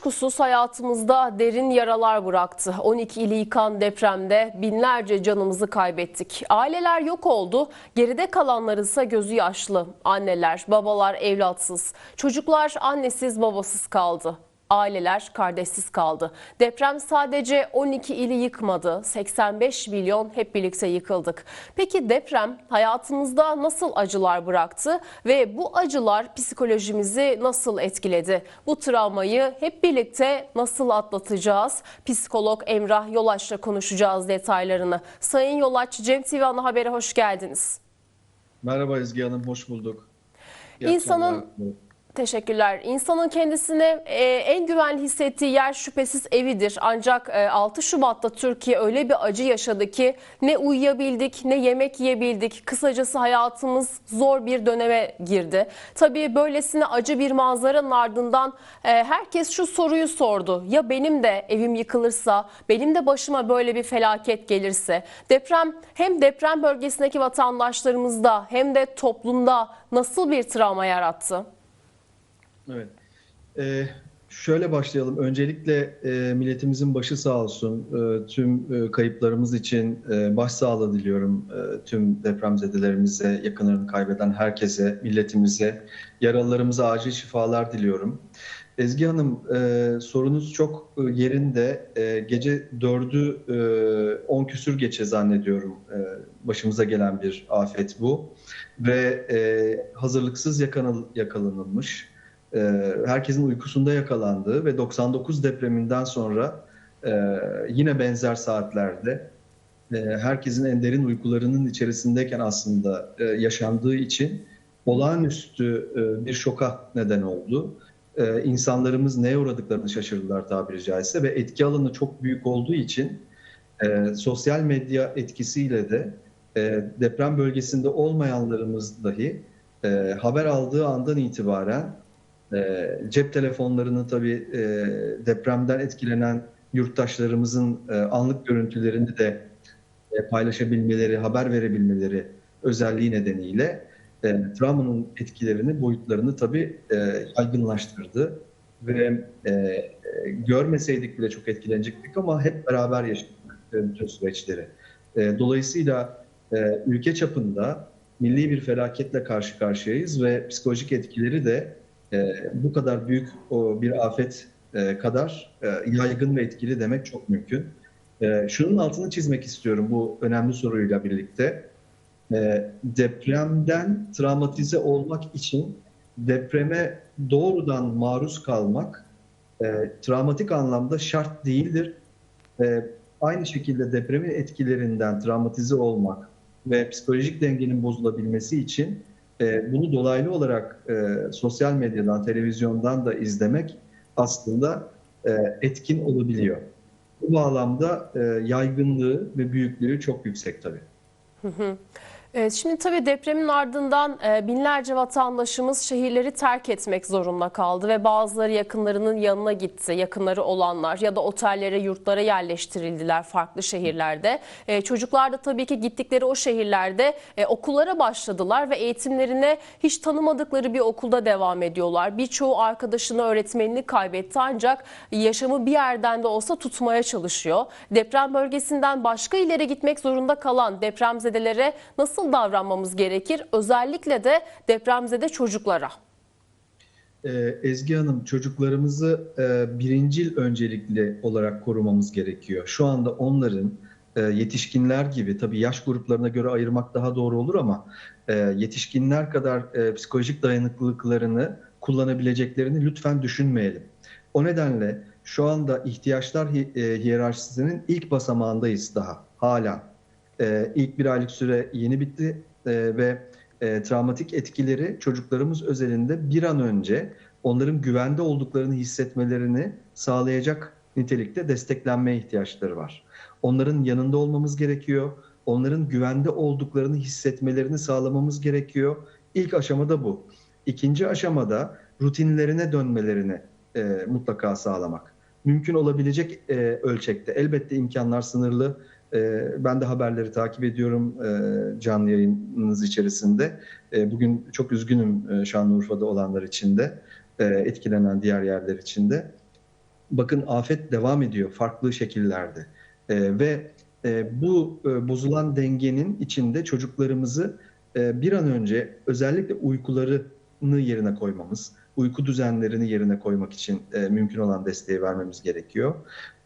Kuşkusuz hayatımızda derin yaralar bıraktı. 12 ili yıkan depremde binlerce canımızı kaybettik. Aileler yok oldu, geride kalanların ise gözü yaşlı. Anneler, babalar evlatsız, çocuklar annesiz babasız kaldı. Aileler kardeşsiz kaldı. Deprem sadece 12 ili yıkmadı. 85 milyon hep birlikte yıkıldık. Peki deprem hayatımızda nasıl acılar bıraktı ve bu acılar psikolojimizi nasıl etkiledi? Bu travmayı hep birlikte nasıl atlatacağız? Psikolog Emrah Yolaç'la konuşacağız detaylarını. Sayın Yolaç, Cem TV Ana Haber'e hoş geldiniz. Merhaba Ezgi Hanım, hoş bulduk. İyi İnsanın akşamlar. Teşekkürler. İnsanın kendisine e, en güvenli hissettiği yer şüphesiz evidir. Ancak e, 6 Şubat'ta Türkiye öyle bir acı yaşadı ki ne uyuyabildik ne yemek yiyebildik. Kısacası hayatımız zor bir döneme girdi. Tabii böylesine acı bir manzaranın ardından e, herkes şu soruyu sordu. Ya benim de evim yıkılırsa, benim de başıma böyle bir felaket gelirse? Deprem hem deprem bölgesindeki vatandaşlarımızda hem de toplumda nasıl bir travma yarattı? Evet. Ee, şöyle başlayalım. Öncelikle e, milletimizin başı sağ olsun. E, tüm e, kayıplarımız için e, başsağlığı diliyorum. E, tüm depremzedelerimize, yakınlarını kaybeden herkese, milletimize, yaralılarımıza acil şifalar diliyorum. Ezgi Hanım, e, sorunuz çok e, yerinde. E, gece 4'ü e, 10 küsür geçe zannediyorum e, başımıza gelen bir afet bu. Ve e, hazırlıksız yakalanılmış. E, herkesin uykusunda yakalandığı ve 99 depreminden sonra e, yine benzer saatlerde e, herkesin en derin uykularının içerisindeyken aslında yaşandığı için olağanüstü bir şoka neden oldu. İnsanlarımız neye uğradıklarını şaşırdılar tabiri caizse ve etki alanı çok büyük olduğu için sosyal medya etkisiyle de deprem bölgesinde olmayanlarımız dahi haber aldığı andan itibaren e, cep telefonlarını tabii e, depremden etkilenen yurttaşlarımızın e, anlık görüntülerini de e, paylaşabilmeleri, haber verebilmeleri özelliği nedeniyle e, travmanın etkilerini, boyutlarını tabii yaygınlaştırdı. Ve görmeseydik bile çok etkilenecektik ama hep beraber yaşadık bütün süreçleri. Dolayısıyla ülke çapında milli bir felaketle karşı karşıyayız ve psikolojik etkileri de e, bu kadar büyük o bir afet e, kadar e, yaygın ve etkili demek çok mümkün. E, şunun altını çizmek istiyorum bu önemli soruyla birlikte. E, depremden travmatize olmak için depreme doğrudan maruz kalmak e, travmatik anlamda şart değildir. E, aynı şekilde depremin etkilerinden travmatize olmak ve psikolojik dengenin bozulabilmesi için e, bunu dolaylı olarak e, sosyal medyadan, televizyondan da izlemek aslında e, etkin olabiliyor. Bu bağlamda e, yaygınlığı ve büyüklüğü çok yüksek tabii. Evet, şimdi tabii depremin ardından e, binlerce vatandaşımız şehirleri terk etmek zorunda kaldı ve bazıları yakınlarının yanına gitti. Yakınları olanlar ya da otellere, yurtlara yerleştirildiler farklı şehirlerde. E, Çocuklar da tabii ki gittikleri o şehirlerde e, okullara başladılar ve eğitimlerine hiç tanımadıkları bir okulda devam ediyorlar. Birçoğu arkadaşını, öğretmenini kaybetti ancak yaşamı bir yerden de olsa tutmaya çalışıyor. Deprem bölgesinden başka illere gitmek zorunda kalan depremzedelere nasıl davranmamız gerekir? Özellikle de depremzede çocuklara. Ee, Ezgi Hanım, çocuklarımızı e, birincil öncelikli olarak korumamız gerekiyor. Şu anda onların e, yetişkinler gibi, tabii yaş gruplarına göre ayırmak daha doğru olur ama e, yetişkinler kadar psikolojik dayanıklılıklarını kullanabileceklerini lütfen düşünmeyelim. O nedenle şu anda ihtiyaçlar hi- hiyerarşisinin ilk basamağındayız daha hala. E, ilk bir aylık süre yeni bitti e, ve e, travmatik etkileri çocuklarımız özelinde bir an önce onların güvende olduklarını hissetmelerini sağlayacak nitelikte desteklenmeye ihtiyaçları var. Onların yanında olmamız gerekiyor. Onların güvende olduklarını hissetmelerini sağlamamız gerekiyor. İlk aşamada bu. İkinci aşamada rutinlerine dönmelerini e, mutlaka sağlamak. Mümkün olabilecek e, ölçekte. Elbette imkanlar sınırlı. E, ben de haberleri takip ediyorum e, canlı yayınınız içerisinde. E, bugün çok üzgünüm e, Şanlıurfa'da olanlar için de, etkilenen diğer yerler için de. bakın afet devam ediyor farklı şekillerde ve bu bozulan dengenin içinde çocuklarımızı bir an önce özellikle uykularını yerine koymamız, uyku düzenlerini yerine koymak için e, mümkün olan desteği vermemiz gerekiyor.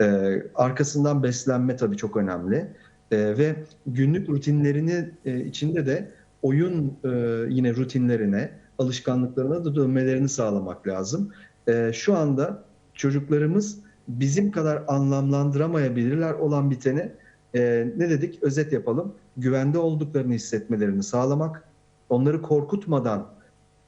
E, arkasından beslenme tabii çok önemli E, ve günlük rutinlerini e, içinde de oyun e, yine rutinlerine, alışkanlıklarına da dönmelerini sağlamak lazım. E, şu anda çocuklarımız bizim kadar anlamlandıramayabilirler olan biteni e, ne dedik? Özet yapalım. Güvende olduklarını hissetmelerini sağlamak, onları korkutmadan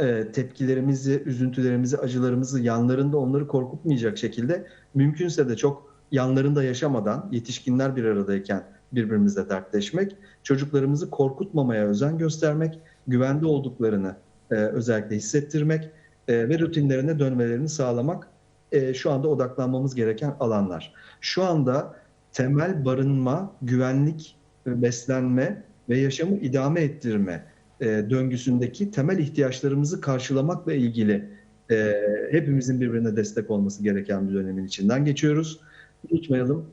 e, tepkilerimizi, üzüntülerimizi, acılarımızı yanlarında onları korkutmayacak şekilde mümkünse de çok yanlarında yaşamadan yetişkinler bir aradayken birbirimizle dertleşmek, çocuklarımızı korkutmamaya özen göstermek, güvende olduklarını e, özellikle hissettirmek e, ve rutinlerine dönmelerini sağlamak şu anda odaklanmamız gereken alanlar. Şu anda temel barınma, güvenlik, beslenme ve yaşamı idame ettirme e, döngüsündeki temel ihtiyaçlarımızı karşılamakla ilgili e, hepimizin birbirine destek olması gereken bir dönemin içinden geçiyoruz. Unutmayalım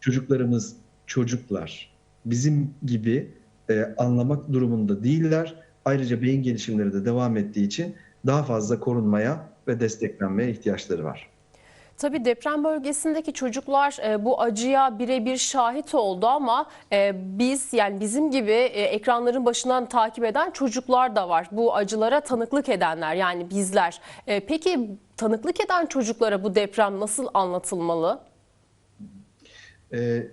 çocuklarımız çocuklar. Bizim gibi e, anlamak durumunda değiller. Ayrıca beyin gelişimleri de devam ettiği için daha fazla korunmaya ve desteklenmeye ihtiyaçları var. Tabii deprem bölgesindeki çocuklar e, bu acıya birebir şahit oldu ama e, biz yani bizim gibi e, ekranların başından takip eden çocuklar da var. Bu acılara tanıklık edenler yani bizler. E, peki tanıklık eden çocuklara bu deprem nasıl anlatılmalı? Ee,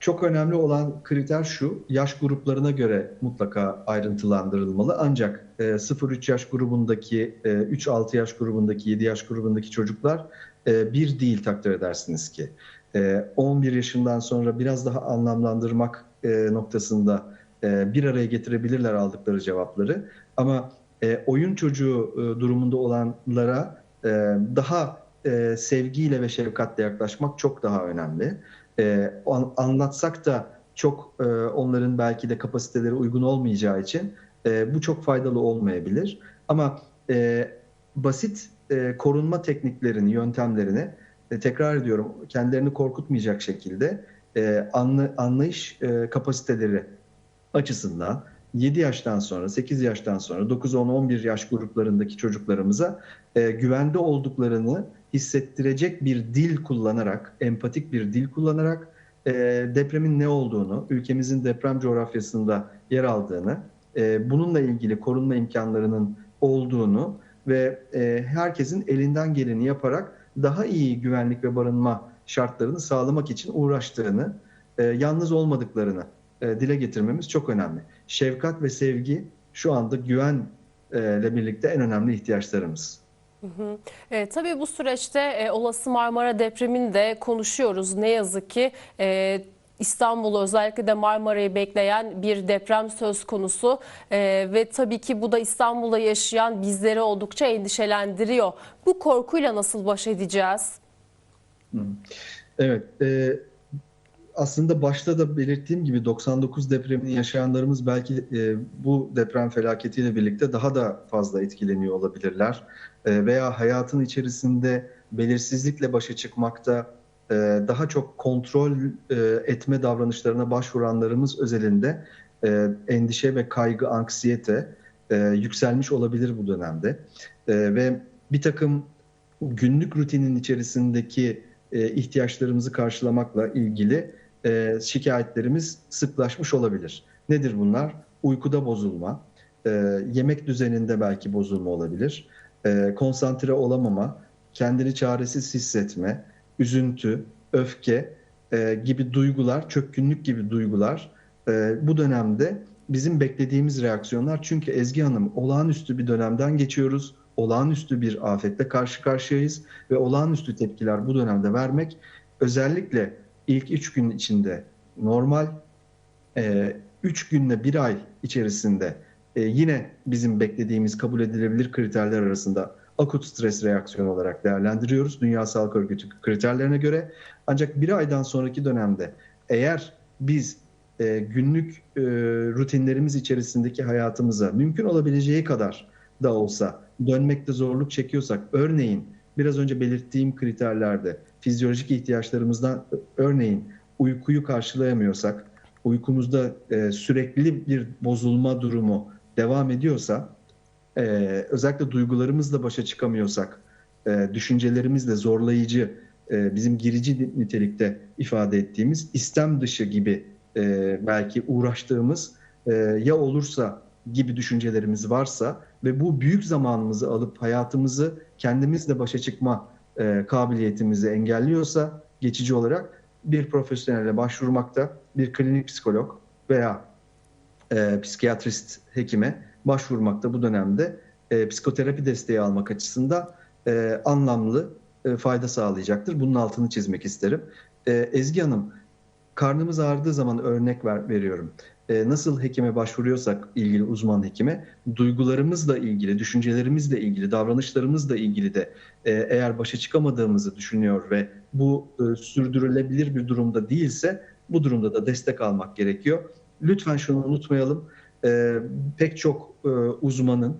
çok önemli olan kriter şu, yaş gruplarına göre mutlaka ayrıntılandırılmalı. Ancak e, 0-3 yaş grubundaki, e, 3-6 yaş grubundaki, 7 yaş grubundaki çocuklar e, bir değil takdir edersiniz ki. E, 11 yaşından sonra biraz daha anlamlandırmak e, noktasında e, bir araya getirebilirler aldıkları cevapları. Ama e, oyun çocuğu e, durumunda olanlara e, daha e, sevgiyle ve şefkatle yaklaşmak çok daha önemli. E, an- anlatsak da çok e, onların belki de kapasiteleri uygun olmayacağı için e, bu çok faydalı olmayabilir. Ama e, basit e, korunma tekniklerini, yöntemlerini e, tekrar ediyorum kendilerini korkutmayacak şekilde e, anlayış kapasiteleri açısından 7 yaştan sonra, 8 yaştan sonra 9, 10, 11 yaş gruplarındaki çocuklarımıza güvende olduklarını hissettirecek bir dil kullanarak, empatik bir dil kullanarak depremin ne olduğunu, ülkemizin deprem coğrafyasında yer aldığını, bununla ilgili korunma imkanlarının olduğunu ve e, herkesin elinden geleni yaparak daha iyi güvenlik ve barınma şartlarını sağlamak için uğraştığını, e, yalnız olmadıklarını e, dile getirmemiz çok önemli. Şefkat ve sevgi şu anda güvenle birlikte en önemli ihtiyaçlarımız. E, tabii bu süreçte e, olası Marmara depremini de konuşuyoruz. Ne yazık ki e, İstanbul'u özellikle de Marmara'yı bekleyen bir deprem söz konusu E, ve tabii ki bu da İstanbul'da yaşayan bizleri oldukça endişelendiriyor. Bu korkuyla nasıl baş edeceğiz? Evet, e, aslında başta da belirttiğim gibi 99 depremini yaşayanlarımız belki e, bu deprem felaketiyle birlikte daha da fazla etkileniyor olabilirler. E, veya hayatın içerisinde belirsizlikle başa çıkmakta daha çok kontrol e, etme davranışlarına başvuranlarımız özelinde e, endişe ve kaygı, anksiyete e, yükselmiş olabilir bu dönemde. E, ve bir takım günlük rutinin içerisindeki e, ihtiyaçlarımızı karşılamakla ilgili e, şikayetlerimiz sıklaşmış olabilir. Nedir bunlar? Uykuda bozulma, e, yemek düzeninde belki bozulma olabilir, e, konsantre olamama, kendini çaresiz hissetme, üzüntü, öfke e, gibi duygular, çökkünlük gibi duygular e, bu dönemde bizim beklediğimiz reaksiyonlar. Çünkü Ezgi Hanım olağanüstü bir dönemden geçiyoruz. Olağanüstü bir afetle karşı karşıyayız ve olağanüstü tepkiler bu dönemde vermek özellikle ilk üç gün içinde normal, e, üç günle bir ay içerisinde e, yine bizim beklediğimiz kabul edilebilir kriterler arasında akut stres reaksiyonu olarak değerlendiriyoruz. Dünya Sağlık Örgütü kriterlerine göre. Ancak bir aydan sonraki dönemde eğer biz e, günlük e, rutinlerimiz içerisindeki hayatımıza mümkün olabileceği kadar da olsa dönmekte zorluk çekiyorsak, örneğin biraz önce belirttiğim kriterlerde fizyolojik ihtiyaçlarımızdan örneğin uykuyu karşılayamıyorsak, uykumuzda e, sürekli bir bozulma durumu devam ediyorsa, e, özellikle duygularımızla başa çıkamıyorsak, e, düşüncelerimizle zorlayıcı, e, bizim girici nitelikte ifade ettiğimiz istem dışı gibi e, belki uğraştığımız e, ya olursa gibi düşüncelerimiz varsa ve bu büyük zamanımızı alıp hayatımızı kendimizle başa çıkma e, kabiliyetimizi engelliyorsa geçici olarak bir profesyonele başvurmakta, bir klinik psikolog veya e, psikiyatrist hekime başvurmakta bu dönemde e, psikoterapi desteği almak açısından e, anlamlı e, fayda sağlayacaktır. Bunun altını çizmek isterim. E, Ezgi Hanım, karnımız ağrıdığı zaman örnek ver, veriyorum. E, nasıl hekime başvuruyorsak ilgili uzman hekime, duygularımızla ilgili, düşüncelerimizle ilgili, davranışlarımızla ilgili de e, eğer başa çıkamadığımızı düşünüyor ve bu e, sürdürülebilir bir durumda değilse bu durumda da destek almak gerekiyor. Lütfen şunu unutmayalım. E, pek çok e, uzmanın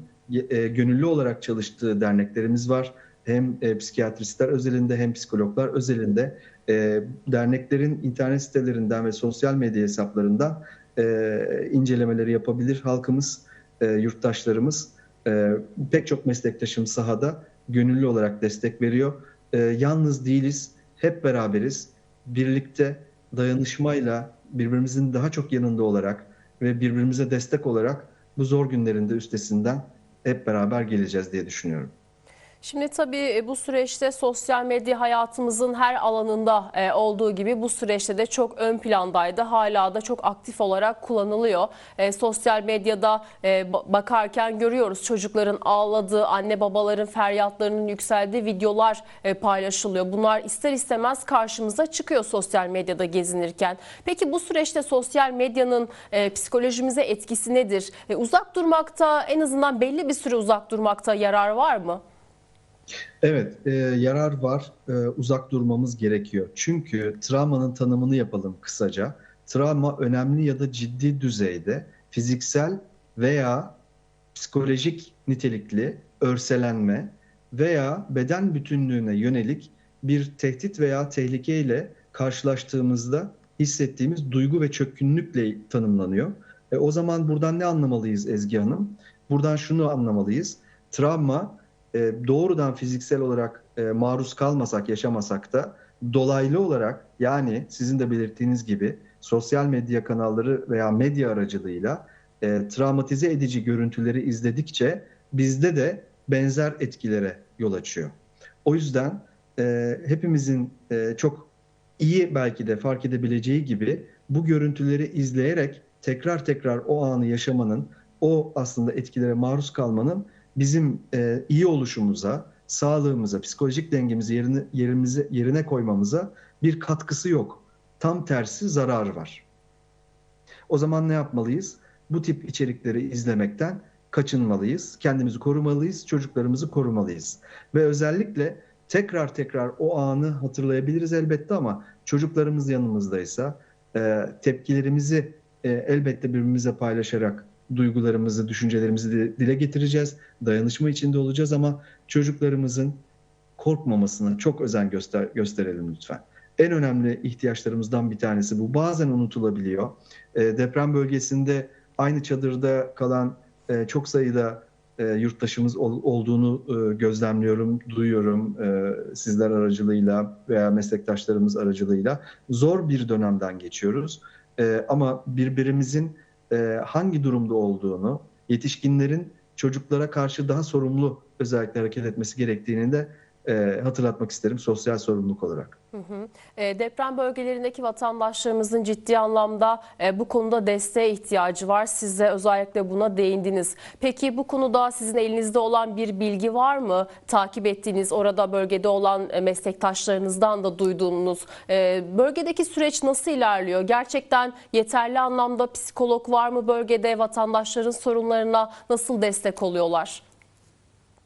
e, gönüllü olarak çalıştığı derneklerimiz var. Hem e, psikiyatristler özelinde hem psikologlar özelinde e, derneklerin internet sitelerinden ve sosyal medya hesaplarından e, incelemeleri yapabilir halkımız, e, yurttaşlarımız. E, pek çok meslektaşım sahada gönüllü olarak destek veriyor. E, yalnız değiliz, hep beraberiz. Birlikte dayanışmayla birbirimizin daha çok yanında olarak ve birbirimize destek olarak bu zor günlerinde üstesinden hep beraber geleceğiz diye düşünüyorum. Şimdi tabii e, bu süreçte sosyal medya hayatımızın her alanında e, olduğu gibi bu süreçte de çok ön plandaydı. Hala da çok aktif olarak kullanılıyor. E, sosyal medyada bakarken görüyoruz çocukların ağladığı, anne babaların feryatlarının yükseldiği videolar paylaşılıyor. Bunlar ister istemez karşımıza çıkıyor sosyal medyada gezinirken. Peki bu süreçte sosyal medyanın psikolojimize etkisi nedir? Uzak durmakta en azından belli bir süre uzak durmakta yarar var mı? Evet, e, yarar var. E, uzak durmamız gerekiyor. Çünkü travmanın tanımını yapalım kısaca. Travma önemli ya da ciddi düzeyde fiziksel veya psikolojik nitelikli örselenme veya beden bütünlüğüne yönelik bir tehdit veya tehlikeyle karşılaştığımızda hissettiğimiz duygu ve çökkünlükle tanımlanıyor. E, o zaman buradan ne anlamalıyız Ezgi Hanım? Buradan şunu anlamalıyız. Travma e, doğrudan fiziksel olarak e, maruz kalmasak, yaşamasak da dolaylı olarak yani sizin de belirttiğiniz gibi sosyal medya kanalları veya medya aracılığıyla e, travmatize edici görüntüleri izledikçe bizde de benzer etkilere yol açıyor. O yüzden hepimizin çok iyi belki de fark edebileceği gibi bu görüntüleri izleyerek tekrar tekrar o anı yaşamanın, o aslında etkilere maruz kalmanın bizim e, iyi oluşumuza, sağlığımıza, psikolojik dengemizi yerine, yerimize, yerine koymamıza bir katkısı yok. Tam tersi zarar var. O zaman ne yapmalıyız? Bu tip içerikleri izlemekten kaçınmalıyız. Kendimizi korumalıyız, çocuklarımızı korumalıyız. Ve özellikle tekrar tekrar o anı hatırlayabiliriz elbette ama çocuklarımız yanımızdaysa e, tepkilerimizi e, elbette birbirimize paylaşarak duygularımızı, düşüncelerimizi dile getireceğiz. Dayanışma içinde olacağız ama çocuklarımızın korkmamasına çok özen göster gösterelim lütfen. En önemli ihtiyaçlarımızdan bir tanesi bu. Bazen unutulabiliyor. E, deprem bölgesinde aynı çadırda kalan e, çok sayıda e, yurttaşımız ol, olduğunu e, gözlemliyorum, duyuyorum e, sizler aracılığıyla veya meslektaşlarımız aracılığıyla. Zor bir dönemden geçiyoruz. E, ama birbirimizin e, hangi durumda olduğunu, yetişkinlerin çocuklara karşı daha sorumlu özellikle hareket etmesi gerektiğini de e, hatırlatmak isterim sosyal sorumluluk olarak. Hı hı. E, deprem bölgelerindeki vatandaşlarımızın ciddi anlamda e, bu konuda desteğe ihtiyacı var. Siz de özellikle buna değindiniz. Peki bu konuda sizin elinizde olan bir bilgi var mı? Takip ettiğiniz orada bölgede olan e, meslektaşlarınızdan da duyduğunuz e, bölgedeki süreç nasıl ilerliyor? Gerçekten yeterli anlamda psikolog var mı bölgede? Vatandaşların sorunlarına nasıl destek oluyorlar?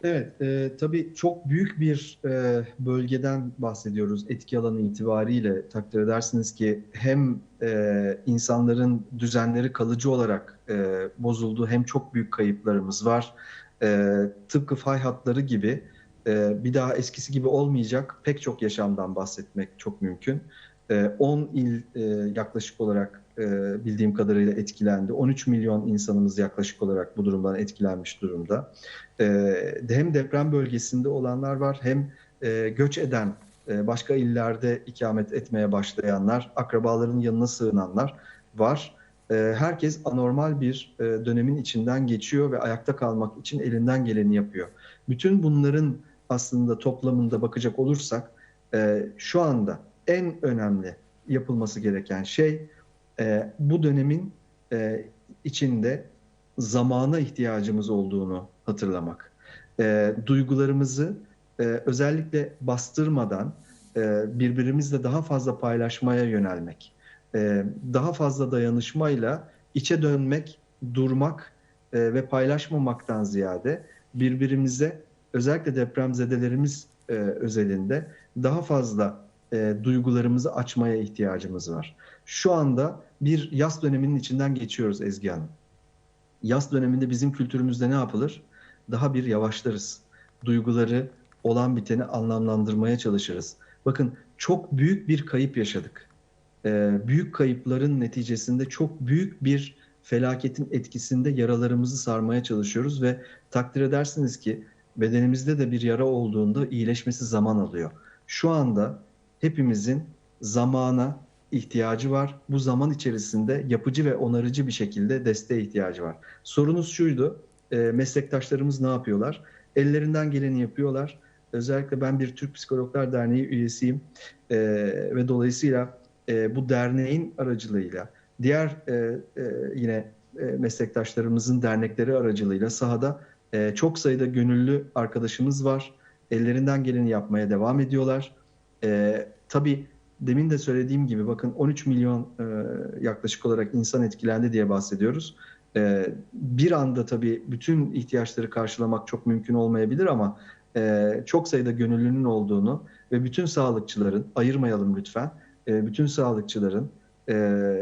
Evet, e, tabii çok büyük bir e, bölgeden bahsediyoruz etki alanı itibariyle. Takdir edersiniz ki hem e, insanların düzenleri kalıcı olarak e, bozuldu hem çok büyük kayıplarımız var. E, tıpkı fay hatları gibi e, bir daha eskisi gibi olmayacak pek çok yaşamdan bahsetmek çok mümkün. E, 10 il e, yaklaşık olarak e, bildiğim kadarıyla etkilendi. 13 milyon insanımız yaklaşık olarak bu durumdan etkilenmiş durumda. E, hem deprem bölgesinde olanlar var hem e, göç eden başka illerde ikamet etmeye başlayanlar, akrabaların yanına sığınanlar var. Herkes anormal bir dönemin içinden geçiyor ve ayakta kalmak için elinden geleni yapıyor. Bütün bunların aslında toplamında bakacak olursak şu anda en önemli yapılması gereken şey e, bu dönemin e, içinde zamana ihtiyacımız olduğunu hatırlamak. E, duygularımızı e, özellikle bastırmadan e, birbirimizle daha fazla paylaşmaya yönelmek, e, daha fazla dayanışmayla içe dönmek, durmak e, ve paylaşmamaktan ziyade birbirimize özellikle depremzedelerimiz e, özelinde daha fazla e, duygularımızı açmaya ihtiyacımız var. Şu anda bir yaz döneminin içinden geçiyoruz Ezgi Hanım. Yaz döneminde bizim kültürümüzde ne yapılır? Daha bir yavaşlarız. Duyguları olan biteni anlamlandırmaya çalışırız. Bakın çok büyük bir kayıp yaşadık. Ee, büyük kayıpların neticesinde çok büyük bir felaketin etkisinde yaralarımızı sarmaya çalışıyoruz ve takdir edersiniz ki bedenimizde de bir yara olduğunda iyileşmesi zaman alıyor. Şu anda hepimizin zamana ihtiyacı var. Bu zaman içerisinde yapıcı ve onarıcı bir şekilde desteğe ihtiyacı var. Sorunuz şuydu, e, meslektaşlarımız ne yapıyorlar? Ellerinden geleni yapıyorlar. Özellikle ben bir Türk Psikologlar Derneği üyesiyim E, ve dolayısıyla e, bu derneğin aracılığıyla diğer yine meslektaşlarımızın dernekleri aracılığıyla sahada çok sayıda gönüllü arkadaşımız var. Ellerinden geleni yapmaya devam ediyorlar. Tabii demin de söylediğim gibi bakın 13 milyon e, yaklaşık olarak insan etkilendi diye bahsediyoruz. E, bir anda tabii bütün ihtiyaçları karşılamak çok mümkün olmayabilir ama e, çok sayıda gönüllünün olduğunu ve bütün sağlıkçıların ayırmayalım lütfen. E, bütün sağlıkçıların e,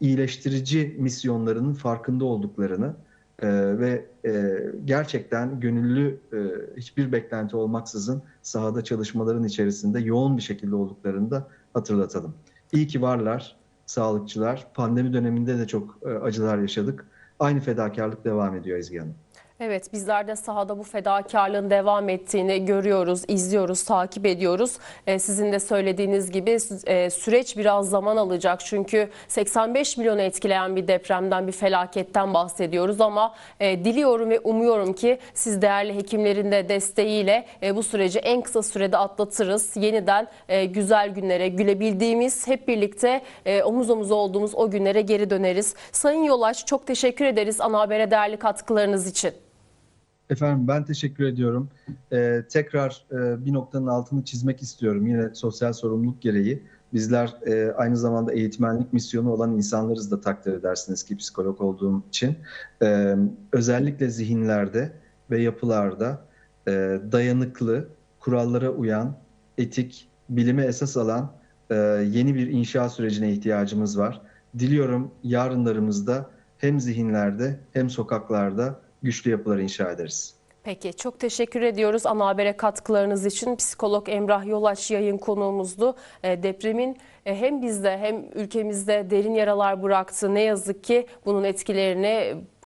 iyileştirici misyonlarının farkında olduklarını e, ve e, gerçekten gönüllü e, hiçbir beklenti olmaksızın sahada çalışmaların içerisinde yoğun bir şekilde olduklarını da hatırlatalım. İyi ki varlar sağlıkçılar. Pandemi döneminde de çok e, acılar yaşadık. Aynı fedakarlık devam ediyor Ezgi Hanım. Evet bizler de sahada bu fedakarlığın devam ettiğini görüyoruz, izliyoruz, takip ediyoruz. Ee, sizin de söylediğiniz gibi e, süreç biraz zaman alacak. Çünkü 85 milyonu etkileyen bir depremden, bir felaketten bahsediyoruz. Ama e, diliyorum ve umuyorum ki siz değerli hekimlerin de desteğiyle e, bu süreci en kısa sürede atlatırız. Yeniden e, güzel günlere, gülebildiğimiz, hep birlikte e, omuz omuz olduğumuz o günlere geri döneriz. Sayın Yolaç çok teşekkür ederiz ana habere değerli katkılarınız için. Efendim ben teşekkür ediyorum. Ee, tekrar e, bir noktanın altını çizmek istiyorum. Yine sosyal sorumluluk gereği. Bizler e, aynı zamanda eğitmenlik misyonu olan insanlarız da takdir edersiniz ki psikolog olduğum için. Ee, özellikle zihinlerde ve yapılarda e, dayanıklı, kurallara uyan, etik, bilime esas alan e, yeni bir inşa sürecine ihtiyacımız var. Diliyorum yarınlarımızda hem zihinlerde hem sokaklarda güçlü yapılar inşa ederiz. Peki çok teşekkür ediyoruz ana habere katkılarınız için. Psikolog Emrah Yolaç yayın konuğumuzdu. E, depremin e, hem bizde hem ülkemizde derin yaralar bıraktı. Ne yazık ki bunun etkilerini